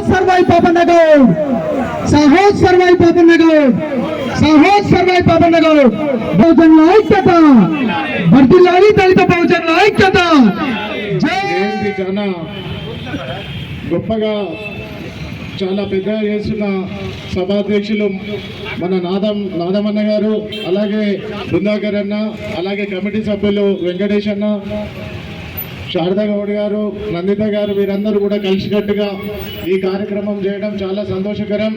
సహోద్ సర్వై పాపన్నగౌడ్ సహోద్ సర్వై పాపన్నగౌడ్ సహోద్ సర్వై పాపన్నగౌడ్ బహుజనుల ఐక్యత వర్ధిల్లాలి దళిత బహుజనుల ఐక్యత జయంతి చాలా గొప్పగా చాలా పెద్దగా చేస్తున్న సభాధ్యక్షులు మన నాదం నాదమన్న గారు అలాగే బృందాకర్ అన్న అలాగే కమిటీ సభ్యులు వెంకటేష్ అన్న శారదా గౌడ్ గారు నందిత గారు వీరందరూ కూడా కలిసికట్టుగా ఈ కార్యక్రమం చేయడం చాలా సంతోషకరం.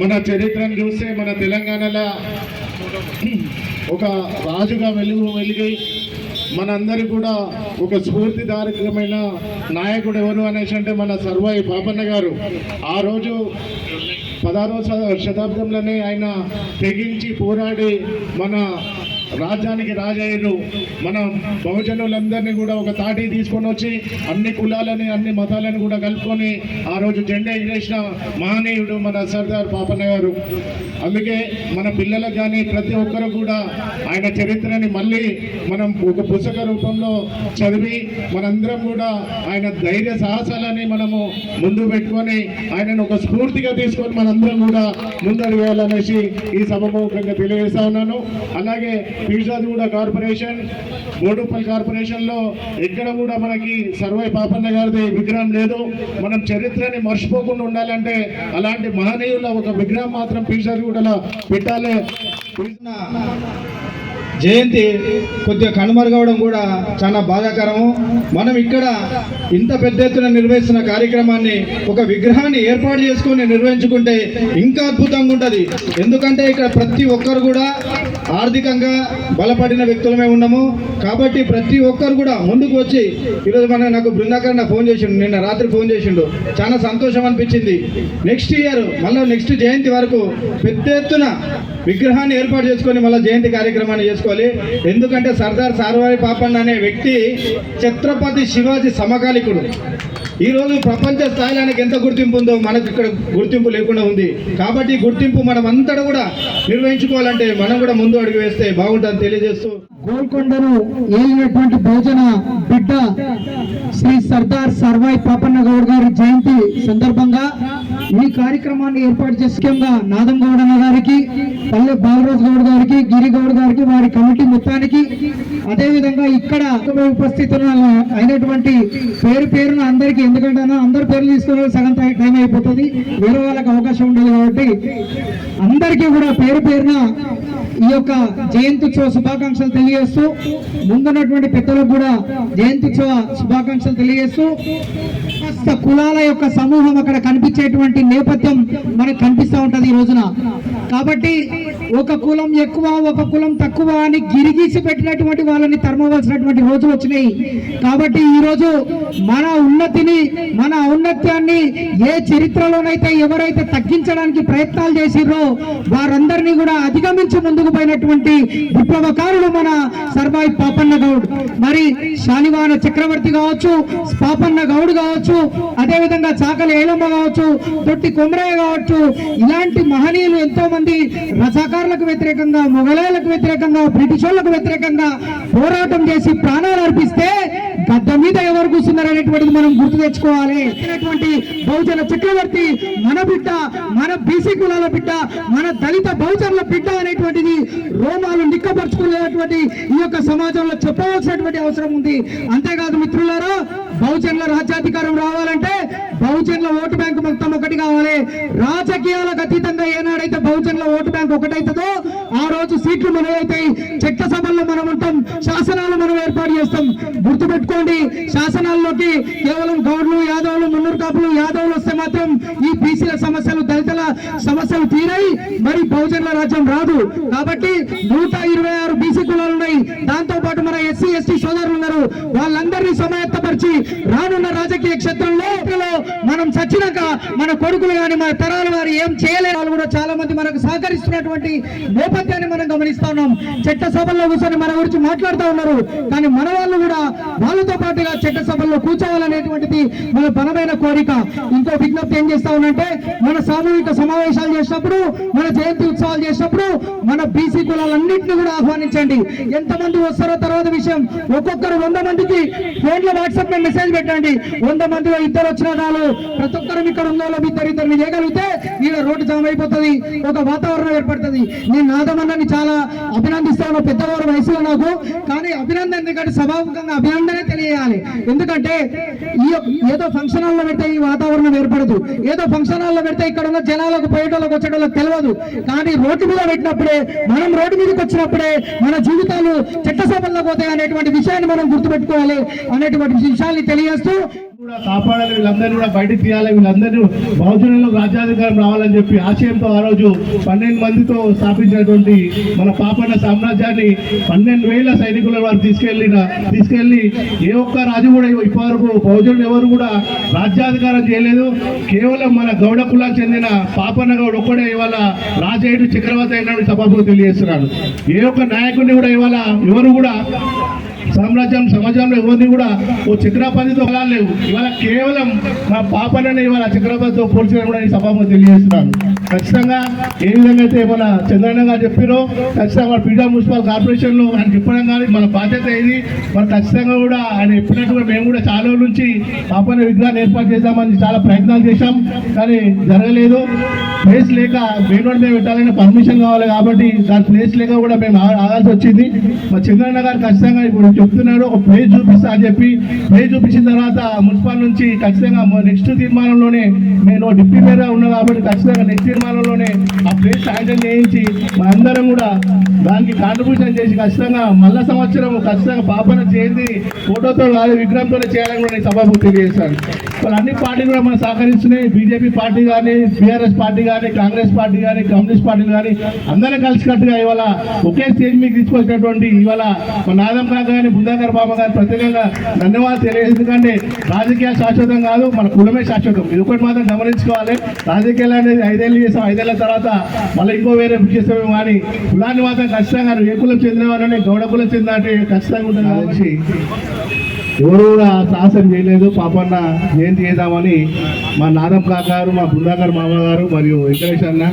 మన చరిత్రను చూస్తే మన తెలంగాణలో ఒక రాజుగా వెలుగు వెలిగి మనందరి కూడా ఒక స్ఫూర్తిదారకమైన నాయకుడు ఎవరు అనేసి అంటే మన సర్వాయి పాపన్న గారు. ఆ రోజు పదహారవ శతాబ్దంలోనే ఆయన తెగించి పోరాడి మన రాజ్యానికి రాజయ్యారు. మన బహుజనులందరినీ కూడా ఒక తాటి తీసుకొని వచ్చి అన్ని కులాలని అన్ని మతాలను కూడా కలుపుకొని ఆ రోజు జెండా ఎగిరేసిన మహనీయుడు మన సర్దార్ పాపన్న గారు. అందుకే మన పిల్లలకు కానీ ప్రతి ఒక్కరు కూడా ఆయన చరిత్రని మళ్ళీ మనం ఒక పుస్తక రూపంలో చదివి మనందరం కూడా ఆయన ధైర్య సాహసాలని మనము ముందు పెట్టుకొని ఆయనను ఒక స్ఫూర్తిగా తీసుకొని మనందరం కూడా ముందడుగేయాలనేసి ఈ సభముఖంగా తెలియజేస్తా ఉన్నాను. అలాగే పీర్జాదిగూడ కార్పొరేషన్ బోడుపల్ కార్పొరేషన్లో ఎక్కడ కూడా మనకి సర్వై పాపన్న గారిది విగ్రహం లేదు. మనం చరిత్రని మర్చిపోకుండా ఉండాలంటే అలాంటి మహనీయుల ఒక విగ్రహం మాత్రం పీర్జాదిగూడలో పెట్టాలి. జయంతి కొద్దిగా కనుమరుగవడం కూడా చాలా బాధాకరము. మనం ఇక్కడ ఇంత పెద్ద ఎత్తున నిర్వహిస్తున్న కార్యక్రమాన్ని ఒక విగ్రహాన్ని ఏర్పాటు చేసుకొని నిర్వహించుకుంటే ఇంకా అద్భుతంగా ఉంటుంది. ఎందుకంటే ఇక్కడ ప్రతి ఒక్కరు కూడా ఆర్థికంగా బలపడిన వ్యక్తులమే ఉన్నాము. కాబట్టి ప్రతి ఒక్కరు కూడా ముందుకు వచ్చి ఈరోజు మన నాకు బృందాకరణ ఫోన్ చేసిండు నిన్న రాత్రి ఫోన్ చేసిండు. చాలా సంతోషం అనిపించింది. నెక్స్ట్ ఇయర్ మళ్ళీ నెక్స్ట్ జయంతి వరకు పెద్ద ఎత్తున విగ్రహాన్ని ఏర్పాటు చేసుకొని మళ్ళీ జయంతి కార్యక్రమాన్ని చేసుకోవాలి. ఎందుకంటే సర్దార్ సార్వారి పాపన్న అనే వ్యక్తి ఛత్రపతి శివాజీ సమకాలికుడు. ఈ రోజు ప్రపంచ స్థాయిలో ఎంత గుర్తింపు ఉందో మనకు ఇక్కడ గుర్తింపు లేకుండా ఉంది. కాబట్టి గుర్తింపు మనం అంతటా కూడా నిర్వహించుకోవాలంటే మనం కూడా ముందు అడుగు వేస్తే బాగుంటుందని తెలియజేస్తూ గోల్కొండను ఏలినటువంటి భోజన బిడ్డ శ్రీ సర్దార్ సర్వాయి పాపన్న గౌడ్ గారి జయంతి సందర్భంగా ఈ కార్యక్రమాన్ని ఏర్పాటు చేసి నాదం గౌడన్న గారికి పల్లె బాలరాజు గౌడ్ గారికి గిరి గౌడ్ గారికి వారి కమిటీ మొత్తానికి. అదేవిధంగా ఇక్కడ ఉపస్థితులు అయినటువంటి పేరు పేరున అందరికీ ఎందుకంటే అన్న అందరి పేర్లు తీసుకునే సగం టైం అయిపోతుంది. వేరే వాళ్ళకి అవకాశం ఉండదు కాబట్టి అందరికీ కూడా పేరు పేరున ఈ యొక్క జయంత్యుత్సవ శుభాకాంక్షలు తెలియజేస్తూ ముందున్నటువంటి పెద్దలకు కూడా జయంత్యుత్సవ శుభాకాంక్షలు తెలియజేస్తూ కులాల యొక్క సమూహం అక్కడ కనిపించేటువంటి నేపథ్యం మనకు కనిపిస్తూ ఉంటది ఈ రోజున. కాబట్టి ఒక కులం ఎక్కువ ఒక కులం తక్కువ అని గిరిగీసి పెట్టినటువంటి వాళ్ళని తరమవలసినటువంటి రోజులు వచ్చినాయి. కాబట్టి ఈ రోజు మన ఉన్నతిని మన ఔన్నత్యాన్ని ఏ చరిత్రలోనైతే ఎవరైతే తగ్గించడానికి ప్రయత్నాలు చేసిరో వారందరినీ కూడా అధిగమించి ముందుకు పోయినటువంటి విప్లవకారుడు మన సర్వాయి పాపన్న గౌడ్ మరి శాలివాన చక్రవర్తి కావచ్చు పాపన్న గౌడ్ కావచ్చు అదే విధంగా చాకలి ఏలమ్మ కావచ్చు తొట్టి కొమరయ్య కావచ్చు ఇలాంటి మహనీయులు ఎంతో మంది రసాకారులకు వ్యతిరేకంగా మొఘలాయలకు వ్యతిరేకంగా బ్రిటిష్ వాళ్ళకు వ్యతిరేకంగా పోరాటం చేసి ప్రాణాలు అర్పిస్తే గద్ద మీద ఎవరు కూర్చున్నారు అనేటువంటిది మనం గుర్తు తెచ్చుకోవాలి. బహుజన చక్రవర్తి మన బిడ్డ మన బీసీ కులాల బిడ్డ మన దళిత బహుజనుల బిడ్డ అనేటువంటిది రోమాలు నిక్కపరుచుకునేటువంటి ఈ యొక్క సమాజంలో చెప్పవలసినటువంటి అవసరం ఉంది. అంతేకాదు మిత్రులారా బహుజనుల రాజ్యాధికారం రావాలంటే బహుజనుల ఓటు బ్యాంకు మొత్తం ఒకటి కావాలి. రాజకీయాలకు అతీతంగా ఏనాడైతే బహుజనుల ఓటు బ్యాంక్ ఒకటైతుందో ఆ రోజు సీట్లు మనమైతాయి. చట్టసభల్లో మనం ఉంటాం. శాసనాలు మనం ఏర్పాటు చేస్తాం. గుర్తుపెట్టుకోండి శాసనాల్లోకి కేవలం గౌడ్లు యాదవులు మున్నూరు కాపులు యాదవులు వస్తే మాత్రం ఈ బీసీల సమస్యలు దళితుల సమస్యలు తీరాయి. మరి బహుజనుల రాజ్యం రాదు. కాబట్టి నూట ఇరవై ఆరు బీసీ కులాలు ఉన్నాయి. దాంతో పాటు మన ఎస్సీ ఎస్టీ సోదరులు ఉన్నారు. వాళ్ళందరినీ సమాయత్తపరిచి రానున్న రాజకీయ క్షేత్రంలో మనం చచ్చినాక మన కొడుకులు కానీ మన తరాల వారు ఏం చేయలేని వాళ్ళు కూడా చాలా మంది మనకు సహకరిస్తున్నటువంటి నేపథ్యాన్ని మనం గమనిస్తా ఉన్నాం. చట్టసభల్లో కూర్చొని మన గురించి మాట్లాడుతూ ఉన్నారు. కానీ మన వాళ్ళు కూడా వాళ్ళతో పాటుగా చట్ట సభల్లో కూర్చోవాలనేటువంటిది మన బలమైన కోరిక. ఇంకో విజ్ఞప్తి ఏం చేస్తా ఉన్నంటే మన సామూహిక సమావేశాలు చేసినప్పుడు మన జయంతి ఉత్సవాలు చేసినప్పుడు మన బీసీ కులాలన్నింటినీ కూడా ఆహ్వానించండి. ఎంతమంది వస్తారో తర్వాత విషయం. ఒక్కొక్కరు వంద మందికి ఫోన్లో వాట్సాప్లో మెసేజ్ పెట్టండి. వంద మందిలో ఇద్దరు వచ్చిన చాలు ప్రతి ఒక్కరం ఇక్కడ ఉన్న మీ ఇద్దరు ఇద్దరిని చేయగలిగితే ఈడ రోడ్డు జామ్ అయిపోతుంది ఒక వాతావరణం ఏర్పడుతుంది. నేను నాదమన్నని చాలా అభినందిస్తాను పెద్దవారు వయసులో నాకు. కానీ అభినందన ఎందుకంటే సభాముఖంగా అభినందనే తెలియాలి ఎందుకంటే ఈ ఏదో ఫంక్షన్ హాల్లో పెడితే ఈ వాతావరణం ఏర్పడదు. ఏదో ఫంక్షన్ హాల్లో పెడితే ఇక్కడ ఉన్న జనాలకు పోయేటోళ్ళకి వచ్చేటోళ్ళకి తెలియదు కానీ రోడ్డు మీద పెట్టినప్పుడే మనం రోడ్డు మీదకి వచ్చినప్పుడే మన జీవితాలు చట్టసభల్లో పోతాయి అనేటువంటి విషయాన్ని మనం గుర్తుపెట్టుకోవాలి అనేటువంటి విషయాన్ని తెలియజేస్తూ కూడా కాపాడాలి వీళ్ళందరినీ కూడా బయటికి తీయాలి వీళ్ళందరినీ బహుజనులు రాజ్యాధికారం రావాలని చెప్పి ఆశయంతో ఆ రోజు పన్నెండు మందితో స్థాపించినటువంటి మన పాపన్న సామ్రాజ్యాన్ని పన్నెండు వేల సైనికుల వారు తీసుకెళ్ళిన తీసుకెళ్ళి ఏ ఒక్క రాజు కూడా ఇప్పటివరకు బహుజనులు ఎవరు కూడా రాజ్యాధికారం చేయలేదు. కేవలం మన గౌడ కులానికి చెందిన పాపన్న గౌడ్ ఒక్కడే ఇవాళ రాజేయుడు చక్రవర్తి అయినటువంటి సభకు తెలియజేస్తున్నాడు. ఏ ఒక్క నాయకుడిని కూడా ఇవాళ ఎవరు కూడా సామ్రాజ్యం సమాజంలో ఎవరిని కూడా ఓ చక్రపతితో లేవు. ఇవాళ కేవలం మా పాపనని ఇవాళ చక్రపతితో పోల్చిన కూడా ఈ సభకు తెలియజేస్తున్నాను. ఖచ్చితంగా ఏ విధంగా అయితే మన చంద్రన్న గారు చెప్పారో ఖచ్చితంగా మన పీఠా మున్సిపల్ కార్పొరేషన్లో ఆయన చెప్పడం కానీ మన బాధ్యత ఇది మరి ఖచ్చితంగా కూడా ఆయన చెప్పినట్టుగా మేము కూడా చాలా రోజుల నుంచి పాపన విగ్రహాన్ని ఏర్పాటు చేద్దామని చాలా ప్రయత్నాలు చేశాం. కానీ జరగలేదు. ప్లేస్ లేక మెయిన్ రోడ్ మీద పెట్టాలని పర్మిషన్ కావాలి కాబట్టి దాని ప్లేస్ లేక కూడా మేము ఆగాల్సి వచ్చింది. మా చంద్రన్న గారు ఖచ్చితంగా ఇప్పుడు చెప్తున్నాడు ఒక ప్లేస్ చూపిస్తా అని చెప్పి ప్లేస్ చూపించిన తర్వాత మున్సిపల్ నుంచి ఖచ్చితంగా నెక్స్ట్ తీర్మానంలోనే నేను డిప్యూటీ మేయర్ ఉన్నా కాబట్టి ఖచ్చితంగా నెక్స్ట్ తీర్మానంలోనే ఆ ప్లేస్ శాంక్షన్ చేయించి మా అందరం కూడా దానికి కాంట్రిబ్యూషన్ చేసి ఖచ్చితంగా మళ్ళా సంవత్సరం ఖచ్చితంగా పాపన జయంతి ఫోటోతో కాదు విగ్రహంతోనే చేయాలని కూడా నేను సభకు తెలియజేశాను. వాళ్ళు అన్ని పార్టీలు కూడా మనం సహకరిస్తున్నాయి. బీజేపీ పార్టీ కానీ బీఆర్ఎస్ పార్టీ కానీ కాంగ్రెస్ పార్టీ కానీ కమ్యూనిస్ట్ పార్టీలు కానీ అందరం కలిసికట్టుగా ఇవాళ ఒకే స్టేజ్ మీకు తీసుకొచ్చినటువంటి ఇవాళ మన నాదం కాక కానీ బుద్ధాకర్ బాబా గారు ప్రత్యేకంగా ధన్యవాదాలు తెలియదు ఎందుకంటే రాజకీయాలు శాశ్వతం కాదు మన కులమే శాశ్వతం. ఇది ఒకటి మాత్రం గమనించుకోవాలి. రాజకీయాలు అనేది ఐదేళ్ళు చేసాం ఐదేళ్ళ తర్వాత మళ్ళీ ఇంకో వేరే చేస్తామేమో కానీ కులాన్ని మాత్రం ఖచ్చితంగా నువ్వు ఏ కులం చెందిన వాళ్ళని గౌడ కులం చెందిన ఖచ్చితంగా ఉంటుంది కాబట్టి ఎవరు కూడా సాహసం చేయలేదు. పాపన్న జయంతి చేద్దామని మా నాదం కాకారు మా బృందాకర్ మామ గారు మరియు వెంకటేష్ అన్న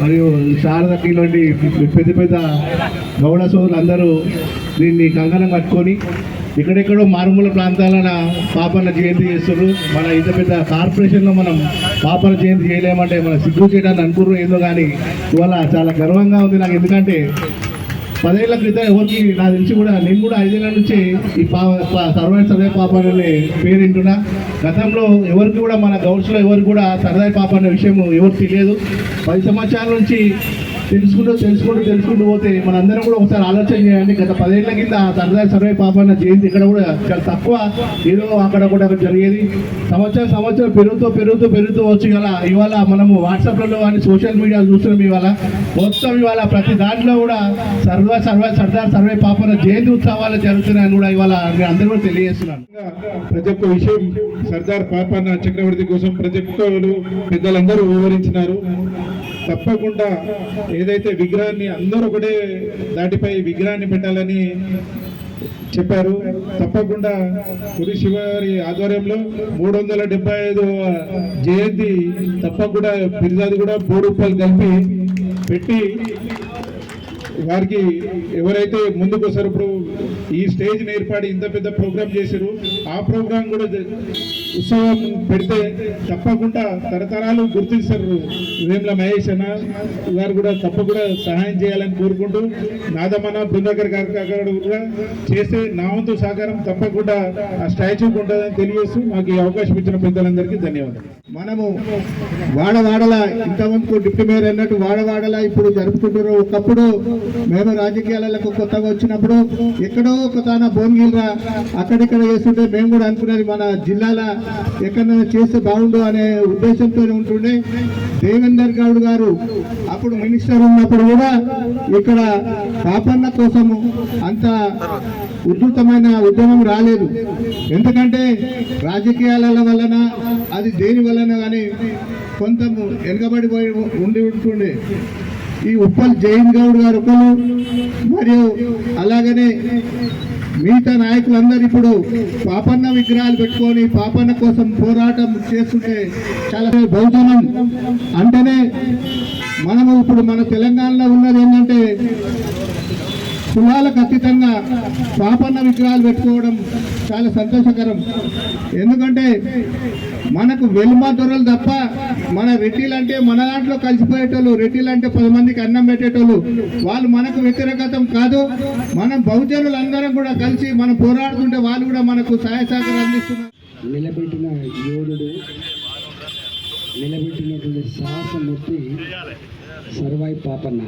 మరియు శారదకి ఇలాంటి పెద్ద పెద్ద గౌడ సోదరులు అందరూ దీన్ని కంకణం కట్టుకొని ఇక్కడెక్కడో మారుమూల ప్రాంతాలన పాపన్న జయంతి చేస్తున్నారు మన ఇంత పెద్ద కార్పొరేషన్లో మనం పాపన్న జయంతి చేయలేమంటే మన సిగ్గు చేయడానికి అనుకున్నారు ఏందో కానీ ఇవాళ చాలా గర్వంగా ఉంది నాకు. ఎందుకంటే పదేళ్ళ క్రితం ఎవరికి నా తెలిసి కూడా నేను కూడా ఐదేళ్ళ నుంచి ఈ పా సర్వాయి సర్వే పాప అనే పేరు వింటున్నా గతంలో ఎవరికి కూడా మన గౌడ్స్లో ఎవరికి కూడా సరదాయి పాప అనే విషయం ఎవరు తెలియదు. పది సంవత్సరాల నుంచి తెలుసుకుంటూ తెలుసుకుంటూ తెలుసుకుంటూ పోతే మనందరం కూడా ఒకసారి ఆలోచన చేయండి. గత పదేళ్ళ కింద సర్దార్ సర్వే పాప అన్న జయంతి ఇక్కడ కూడా చాలా తక్కువ. ఏదో అక్కడ కూడా జరిగేది. సంవత్సరం సంవత్సరం పెరుగుతూ పెరుగుతూ పెరుగుతూ వచ్చి గల ఇవాళ మనము వాట్సాప్లలో కానీ సోషల్ మీడియా చూస్తున్నాం ఇవాళ. మొత్తం ఇవాళ ప్రతి దాంట్లో కూడా సర్వ సర్వ సర్దార్ సర్వే పాపన జయంతి ఉత్సవాలు జరుగుతున్నాయని కూడా ఇవాళ అందరూ కూడా తెలియజేస్తున్నాను ప్రతి ఒక్క విషయం సర్దార్ పాపన్న చక్రవర్తి కోసం ప్రతి ఒక్కరు పెద్దలందరూ వివరించినారు. తప్పకుండా ఏదైతే విగ్రహాన్ని అందరూ ఒకటే దాటిపై విగ్రహాన్ని పెట్టాలని చెప్పారు. తప్పకుండా పురి శివారి ఆధ్వర్యంలో మూడు వందల డెబ్బై ఐదు జయంతి తప్పకుండా ఫిర్యాదు కూడా మూడు రూపాయలు కలిపి పెట్టి వారికి ఎవరైతే ముందుకు వస్తారో ఇప్పుడు ఈ స్టేజ్ ఏర్పాటు ఇంత పెద్ద ప్రోగ్రామ్ చేశారు ఆ ప్రోగ్రామ్ కూడా ఉత్సవం పెడితే తప్పకుండా తరతరాలు గుర్తిస్తారు. వేముల మహేష్ అన్న గారు కూడా తప్పకుండా సహాయం చేయాలని కోరుకుంటూ నాదమన్న బృందాకర్ గారు కూడా చేస్తే నా వంతు సహకారం తప్పకుండా ఆ స్టాచ్యూకి ఉంటుందని తెలియజేస్తూ మాకు ఈ అవకాశం ఇచ్చిన పెద్దలందరికీ ధన్యవాదాలు. మనము వాడవాడల ఇంతవరకు డిప్యూటీ మేయర్ అన్నట్టు వాడవాడల ఇప్పుడు జరుపుకుంటున్నారు ఒకప్పుడు మేము రాజకీయాలకు కొత్తగా వచ్చినప్పుడు ఎక్కడో ఒక తాన భువనగిరిరా అక్కడిక్కడ చేస్తుంటే మేము కూడా అనుకునేది మన జిల్లాల ఎక్కడైనా చేస్తే బాగుండు అనే ఉద్దేశంతో ఉంటుండే. దేవేందర్ గౌడ్ గారు అప్పుడు మినిస్టర్ ఉన్నప్పుడు కూడా ఇక్కడ పాపన్న కోసము అంత ఉధృతమైన ఉద్యమం రాలేదు. ఎందుకంటే రాజకీయాల వలన అది దేని వలన కానీ కొంత వెనుకబడిపోయి ఉండి ఉంటుండే. ఈ ఉప్పల్ జైన్ గౌడ్ గారు ఒకరు మరియు అలాగనే మిగతా నాయకులందరూ ఇప్పుడు పాపన్న విగ్రహాలు పెట్టుకొని పాపన్న కోసం పోరాటం చేస్తుంటే చాలా బహుజనం. అంటేనే మనము ఇప్పుడు మన తెలంగాణలో ఉన్నది ఏంటంటే కులాలకు అతీతంగా పాపన్న విగ్రహాలు పెట్టుకోవడం చాలా సంతోషకరం. ఎందుకంటే మనకు వెలుమ దొరలు తప్ప మన రెట్టిలంటే అంటే మన దాంట్లో కలిసిపోయేటోళ్ళు రెట్టిలంటే అంటే పది మందికి అన్నం పెట్టేటోళ్ళు వాళ్ళు మనకు వ్యతిరేకతం కాదు. మనం బహుజనులు అందరం కూడా కలిసి మనం పోరాడుతుంటే వాళ్ళు కూడా మనకు సహాయ సహకారం అందిస్తున్నారు. నిలబెట్టిన యోధుడు నిలబెట్టినటువంటి సాహసమూర్తి సర్వాయి పాపన్న.